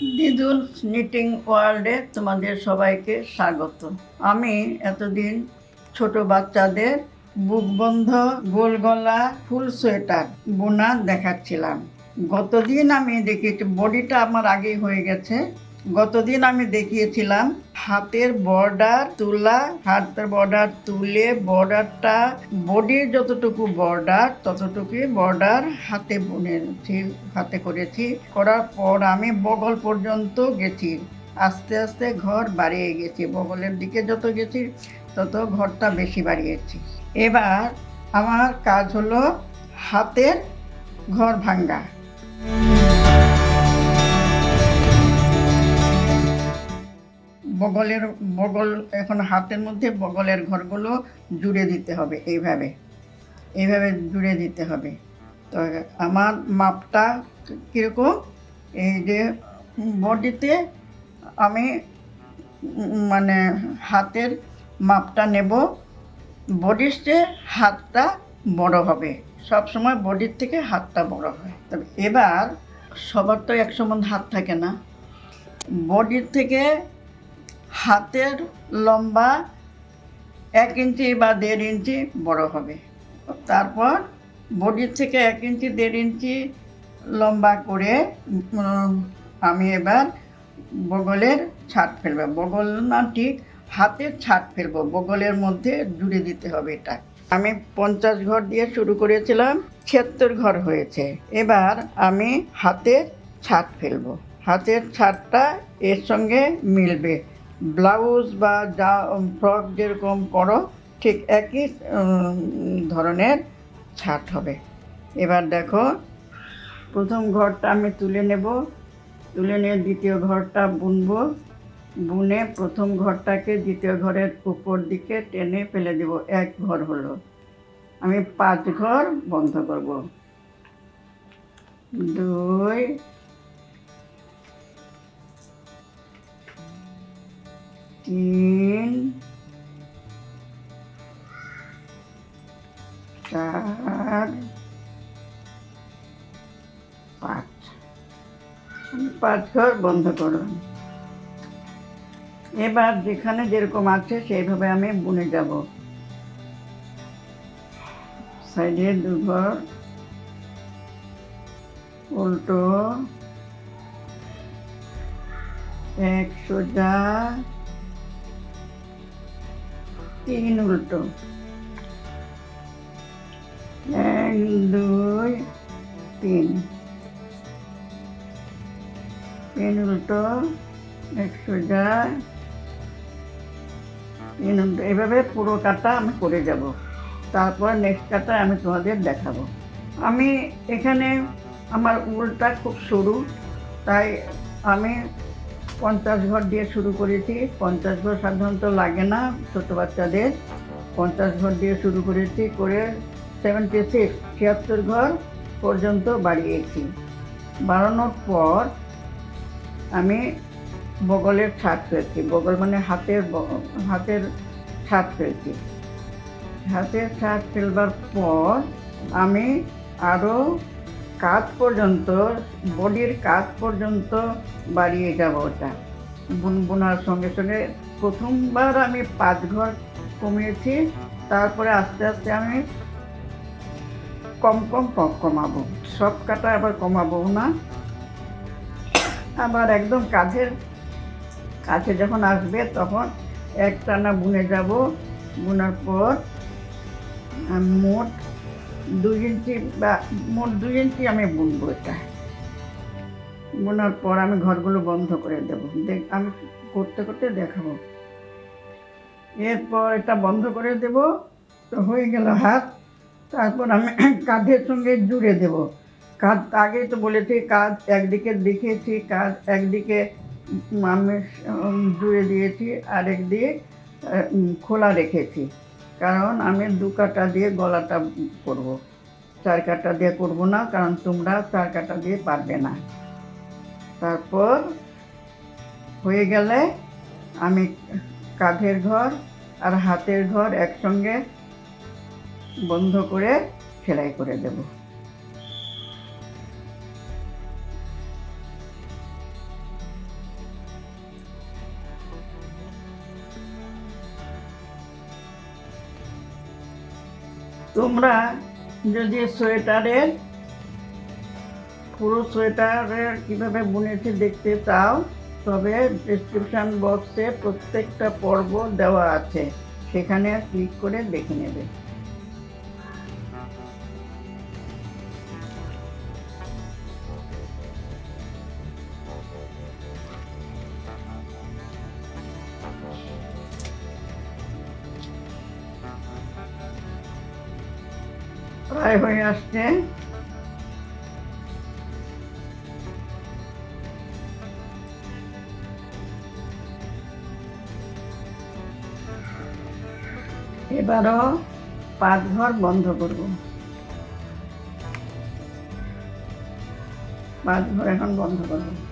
দিদুল knitting ওয়ার্ল্ডে তোমাদের সবাইকে স্বাগত। আমি এতদিন ছোট বাচ্চাদের বুকবন্ধ বন্ধ, গোল গলা, ফুল সোয়েটার বোনা দেখাচ্ছিলাম। গতদিন আমি দেখেছি বডিটা আমার আগেই হয়ে গেছে। গতদিন আমি দেখিয়েছিলাম হাতের বর্ডার, তুলা, হাতের বর্ডার তুলে বর্ডারটা, বডির যতটুকু বর্ডার, ততটুকুই বর্ডার হাতে বুনেছি, হাতে করেছি। করার পর আমি বগল পর্যন্ত গেছি। আস্তে আস্তে ঘর বাড়িয়ে গেছি। বগলের দিকে যত গেছি, তত ঘরটা বেশি বাড়িয়েছি। এবার আমার কাজ হলো হাতের ঘর ভাঙ্গা। বগলের, বগল এখন হাতের মধ্যে, বগলের ঘরগুলো জুড়ে দিতে হবে এইভাবে। এইভাবে জুড়ে দিতে হবে। তো আমার মাপটা কীরকম? এই যে, বডিতে আমি মানে হাতের মাপটা নেব। চেয়ে হাতটা বড় হবে। সব সময় বডির থেকে হাতটা বড় হয়। তবে এবার সবার তো এক সমান হাত থাকে না। বডির থেকে হাতের লম্বা এক ইঞ্চি বা দেড় ইঞ্চি বড় হবে। তারপর বডির থেকে এক ইঞ্চি, দেড় ইঞ্চি লম্বা করে আমি এবার বগলের ছাট ফেলব। বগল না ঠিক, হাতের ছাট ফেলব। বগলের মধ্যে জুড়ে দিতে হবে এটা। আমি পঞ্চাশ ঘর দিয়ে শুরু করেছিলাম, ছিয়াত্তর ঘর হয়েছে। এবার আমি হাতের ছাট ফেলব। হাতের ছাটটা এর সঙ্গে মিলবে। ব্লাউজ বা যা ফ্রক যেরকম করো, ঠিক একই ধরনের ছাট হবে। এবার দেখো, প্রথম ঘরটা আমি তুলে নেব। তুলে নিয়ে দ্বিতীয় ঘরটা বুনবো। বুনে প্রথম ঘরটাকে দ্বিতীয় ঘরের উপর দিকে টেনে ফেলে দেব। এক ঘর হলো। আমি পাঁচ ঘর বন্ধ করব। দুই তিন চার পাঁচ পাঁচ ঘর বন্ধ করলাম এবার যেখানে যেরকম আছে সেইভাবে আমি বুনে যাব সাইডে দু ঘর উল্টো এক সোজা তিন উল্টো। এক, দুই, তিন। তিন উল্টো, এক সোজা। তিন উল্টো। এভাবে পুরো কাটা আমি করে যাব। তারপর নেক্সট কাটা আমি তোমাদের দেখাবো। আমি এখানে আমার উলটা খুব সরু, তাই আমি পঞ্চাশ ঘর দিয়ে শুরু করেছি। পঞ্চাশ ঘর সাধারণত লাগে না ছোটো বাচ্চাদের। পঞ্চাশ ঘর দিয়ে শুরু করেছি, করে সেভেন্টি সিক্স ছিয়াত্তর ঘর পর্যন্ত বাড়িয়েছি। বাড়ানোর পর আমি বগলের ছাদ ফেলছি বগল মানে হাতের হাতের ছাদ ফেলছি হাতের ছাদ ফেলবার পর আমি আরও কাজ পর্যন্ত, বডির কাজ পর্যন্ত বাড়িয়ে যাব ওটা। বুন বোনার সঙ্গে সঙ্গে প্রথমবার আমি পাঁচ ঘর কমিয়েছি, তারপরে আস্তে আস্তে আমি কম কম কম কমাবো। সব কাটা আবার কমাবো না। আবার একদম কাঁধের কাছে যখন আসবে তখন এক টানা বুনে যাব। বোনার পর মোট দুই ইঞ্চি বা মোট দুই ইঞ্চি আমি বুনবো এটা। বোনার পর আমি ঘরগুলো বন্ধ করে দেব। দেখ আমি করতে করতে দেখাবো। এরপর এটা বন্ধ করে দেব। তো হয়ে গেল হাত। তারপর আমি কাঁধের সঙ্গে জুড়ে দেব। কাঁধ আগেই তো বলেছি কাজ একদিকে দেখিয়েছি কাজ একদিকে আমি জুড়ে দিয়েছি আর একদিকে আহ, উম, খোলা রেখেছি। কারণ আমি দু কাটা দিয়ে গলাটা করব। চার কাটা দিয়ে করব না, কারণ তোমরা চার কাটা দিয়ে পারবে না। তারপর হয়ে গেলে আমি কাঁধের ঘর আর হাতের ঘর একসঙ্গে বন্ধ করে সেলাই করে দেব। তোমরা যদি সোয়েটারের পুরো সোয়েটারের কীভাবে বুনেছি দেখতে চাও, তবে ডিসক্রিপশান বক্সে প্রত্যেকটা পর্ব দেওয়া আছে। সেখানে ক্লিক করে দেখে নেবে। আসছে। এবারও পাঁচ ঘর বন্ধ করব। পাঁচ ঘর এখন বন্ধ করব।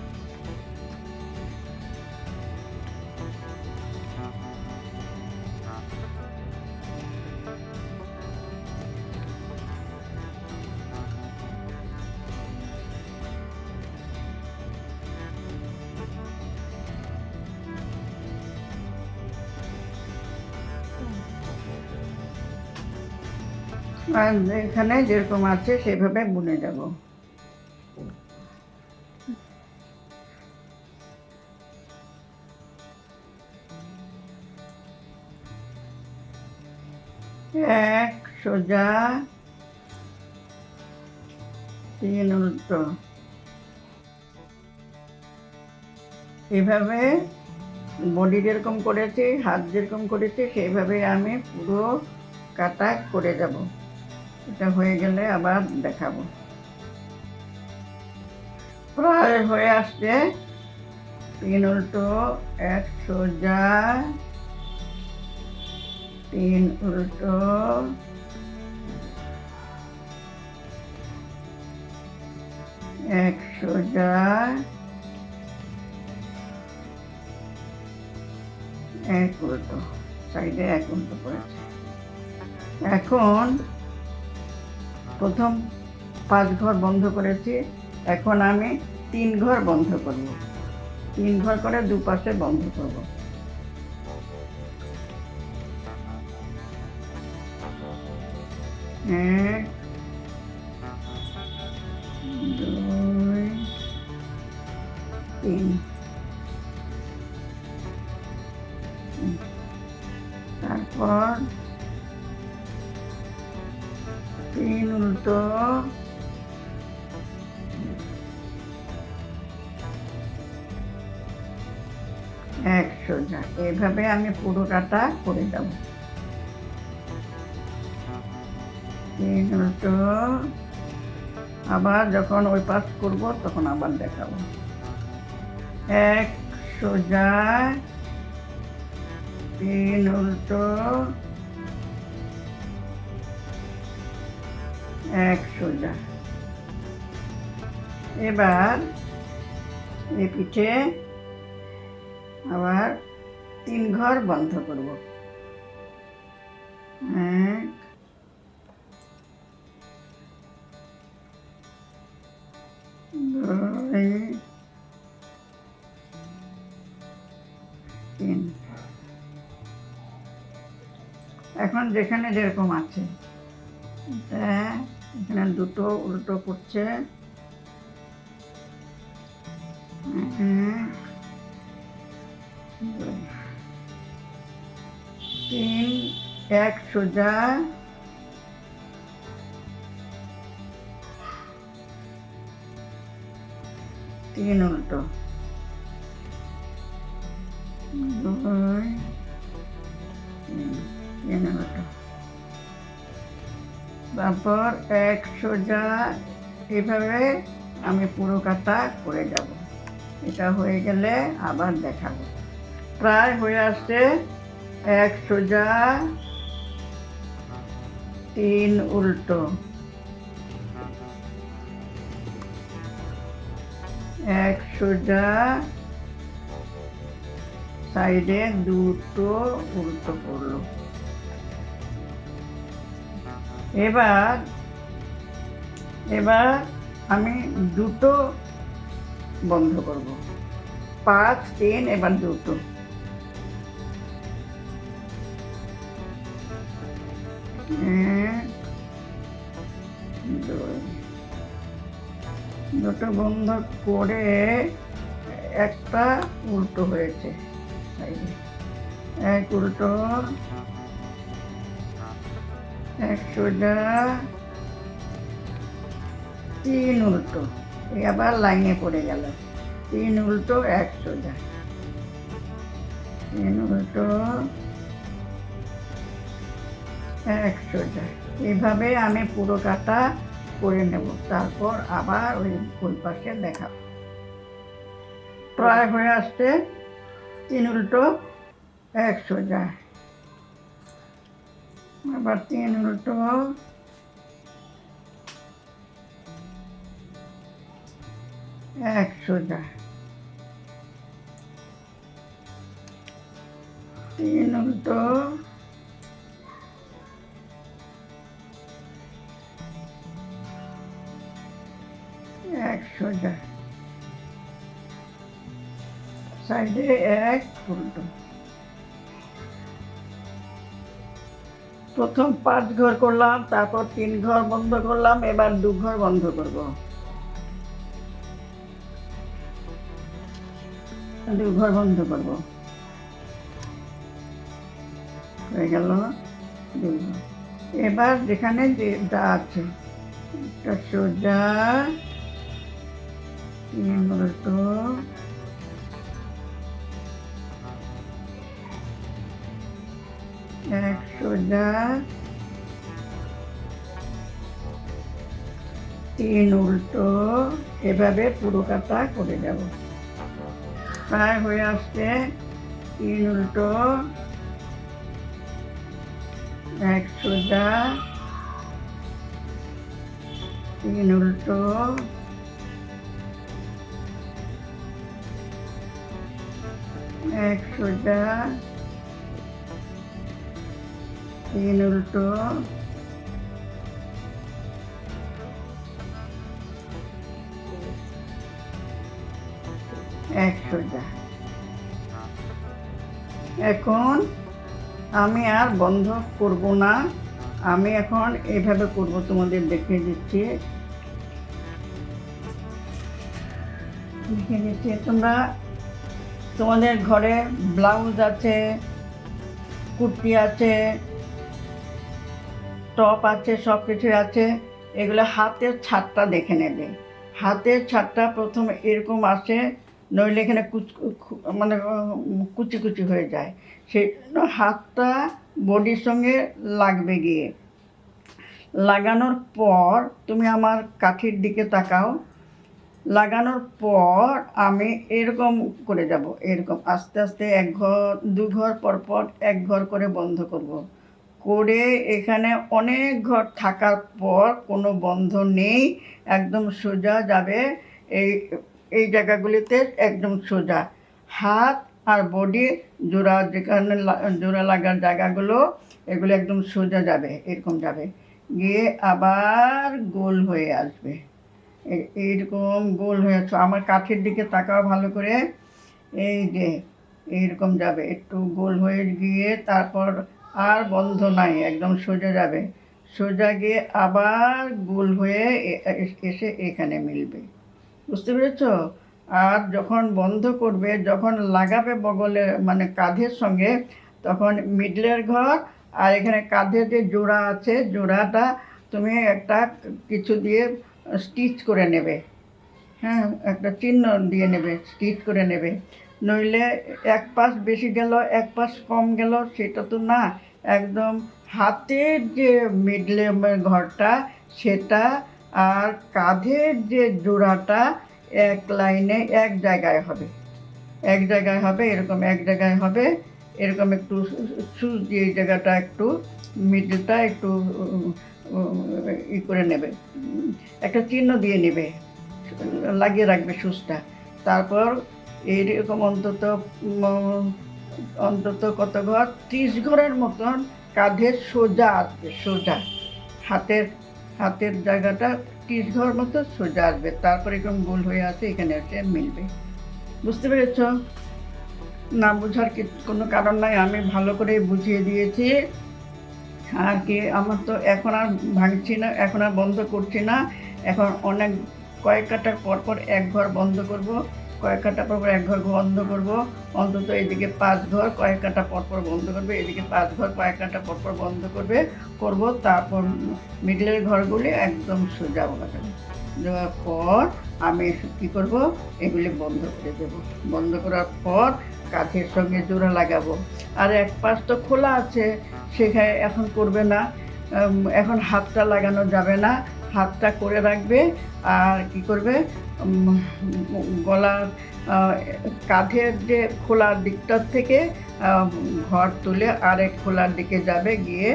এখানে যেরকম আছে, সেভাবে বুনে যাব এক, সোজা। তিন, উল্টো। এভাবে বডি যেরকম করেছি, হাত যেরকম করেছি সেইভাবে আমি পুরো কাটা করে যাব এটা হয়ে গেলে আবার দেখাবো। প্রায় হয়ে আসছে। তিন উল্টো, এক সোজা। তিন উল্টো। এক সোজা। এক উল্টো, সাইডে এক উল্টো করেছে। এখন প্রথম পাঁচ ঘর বন্ধ করেছি, এখন আমি তিন ঘর বন্ধ করব। তিন ঘর করে দুপাশে বন্ধ করব। এক, দুই, তিন। তারপর তিন উল্টো এক সোজা। এইভাবে আমি পুরোটাটা করে যাব তিন উল্টো আবার যখন ওই পাশ করব, তখন আবার দেখাবো। এক সোজা। তিন উল্টো এক সোজা। এবার এ পিঠে আবার তিন ঘর বন্ধ করব। এক, দুই, তিন। এখন যেখানে যেরকম আছে। এটা এখানে দুটো উল্টো করছে। তিন এক সোজা। তিন উল্টো। দুই তিন তিন উল্টো। তারপর এক সোজা এইভাবে আমি পুরো কাটা করে যাব। এটা হয়ে গেলে আবার দেখাবো। প্রায় হয়ে আসছে এক সোজা, তিন উল্টো। এক সোজা, সাইডে দুটো উল্টো পড়ল। এবার এবার আমি দুটো বন্ধ করব। পাঁচ, তিন, এবার দুটো। দুটো বন্ধ করে একটা উল্টো হয়েছে। এক উল্টো এক সোজা তিন উল্টো। আবার লাইনে পড়ে গেল। তিন উল্টো, এক সোজা। তিন উল্টো, এক সোজা। এইভাবে আমি পুরো কাটা করে নেব। তারপর আবার ওই ফুল পাশে দেখাবো। প্রায় হয়ে আসছে। তিন উল্টো, এক সোজা। আবার তিন উল্টো এক সোজা তিন উল্টো এক সোজা সাইডে এক উল্টো প্রথম পাঁচ ঘর করলাম, তারপর তিন ঘর বন্ধ করলাম, এবার দু ঘর বন্ধ করব। দু ঘর বন্ধ করব। হয়ে গেল দুই ঘর। এবার যেখানে যা আছে সোজা, তিন উল্টো এক সোজা তিন উল্টো, এভাবে পুরো কাটা করে যাব প্রায় হয়ে আসছে তিন উল্টো, এক সোজা, তিন উল্টো, এক সোজা তিন উল্টো এক সোজা এখন আমি আর বন্ধ করব না। আমি এখন এইভাবে করব, তোমাদের দেখিয়ে দিচ্ছি। দেখিয়ে দিচ্ছি, তোমরা তোমাদের ঘরে ব্লাউজ আছে, কুর্তি আছে টপ আছে, সব কিছু আছে, এগুলো হাতের ছাদটা দেখে নেবে। হাতের ছাদটা প্রথমে এরকম আসে, নইলে এখানে কুচ মানে কুচি কুচি হয়ে যায়। সেই জন্য হাতটা বডির সঙ্গে লাগবে গিয়ে। লাগানোর পর, তুমি আমার কাঠির দিকে তাকাও। লাগানোর পর আমি এরকম করে যাব, এরকম আস্তে আস্তে এক ঘর, দু ঘর পর পর এক ঘর করে বন্ধ করব। করে এখানে অনেক ঘর থাকার পর কোনো বন্ধ নেই, একদম সোজা যাবে। এই এই জায়গাগুলিতে একদম সোজা। হাত আর বডি জোড়া যেখানে জোড়া লাগার জায়গাগুলো, এগুলো একদম সোজা যাবে, এরকম যাবে। গিয়ে আবার গোল হয়ে আসবে। এইরকম গোল হয়ে আছে আমার কাঠের দিকে তাকাও ভালো করে। এই যে, এইরকম যাবে। একটু গোল হয়ে গিয়ে তারপর আর বন্ধ নাই, একদম সোজা যাবে। সোজা গিয়ে আবার গোল হয়ে এসে এখানে মিলবে। বুঝতে পেরেছ? আর যখন বন্ধ করবে, যখন লাগাবে বগলে মানে কাঁধের সঙ্গে, তখন মিডলের ঘর আর এখানে কাঁধে যে জোড়া আছে, জোড়াটা তুমি একটা কিছু দিয়ে স্টিচ করে নেবে। হ্যাঁ একটা চিহ্ন দিয়ে নেবে, স্টিচ করে নেবে। নইলে এক পাশ বেশি গেল, এক পাশ কম গেল, সেটা তো না। একদম হাতের যে মিডলে ঘরটা, সেটা আর কাঁধের যে জোড়াটা এক লাইনে এক জায়গায় হবে। এক জায়গায় হবে, এরকম এক জায়গায় হবে। এরকম একটু সুচ দিয়ে জায়গাটা একটু, মিডলটা একটু ই করে নেবে। একটা চিহ্ন দিয়ে নেবে, লাগিয়ে রাখবে সুচটা। তারপর এইরকম অন্তত অন্তত কত ঘর ত্রিশ ঘরের মতন কাঁধের সোজা আসবে, সোজা। হাতের হাতের জায়গাটা ত্রিশ ঘর মতো সোজা আসবে। তারপর এরকম গোল হয়ে আছে, এখানে এসে মিলবে। বুঝতে পেরেছ? না বোঝার কি, কোনো কারণ নাই, আমি ভালো করে বুঝিয়ে দিয়েছি। আর কি, আমার তো এখন আর ভাঙছি না, এখন আর বন্ধ করছি না। এখন অনেক, কয়েক কাটা পর পর এক ঘর বন্ধ করব। কয়েক কাটা পর এক ঘর বন্ধ করব। অন্তত এদিকে পাঁচ ঘর কয়েক কাটা পর পর বন্ধ করবে, এদিকে পাঁচ ঘর কয়েক কাটা পর পর বন্ধ করবে, করব, তারপর মিডলের ঘরগুলি একদম সোজা বসাবে দেওয়ার পর আমি কী করব? এগুলি বন্ধ করে দেব। বন্ধ করার পর কাঠের সঙ্গে জোড়া লাগাবো। আর এক পাশ তো খোলা আছে, সেখানে এখন করবে না। এখন হাতটা লাগানো যাবে না। হাতটা করে রাখবে, আর কি করবে? গলার কাঁধের যে খোলার দিকটার থেকে ঘর তুলে আরেক খোলার দিকে যাবে, গিয়ে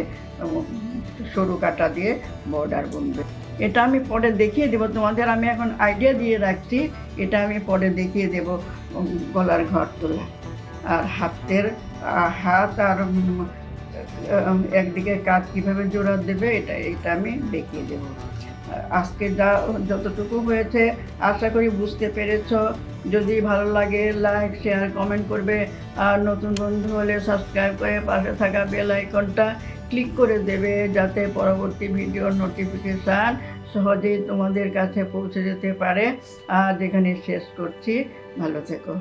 সরু কাটা দিয়ে বর্ডার বুনবে। এটা আমি পরে দেখিয়ে দেবো। তোমাদের আমি এখন আইডিয়া দিয়ে রাখছি। এটা আমি পরে দেখিয়ে দেবো গলার ঘর তোলা। আর হাতের হাত আর একদিকে কাজ কীভাবে জোড়া দেবে, এটা এটা আমি দেখিয়ে দেব। আজকে যা যতটুকু হয়েছে, আশা করি বুঝতে পেরেছ। যদি ভালো লাগে লাইক শেয়ার কমেন্ট করবে। আর নতুন বন্ধু হলে সাবস্ক্রাইব করে পাশে থাকা বেল আইকনটা ক্লিক করে দেবে, যাতে পরবর্তী ভিডিওর নোটিফিকেশান সহজেই তোমাদের কাছে পৌঁছে যেতে পারে। আর যেখানে শেষ করছি। ভালো থেকো।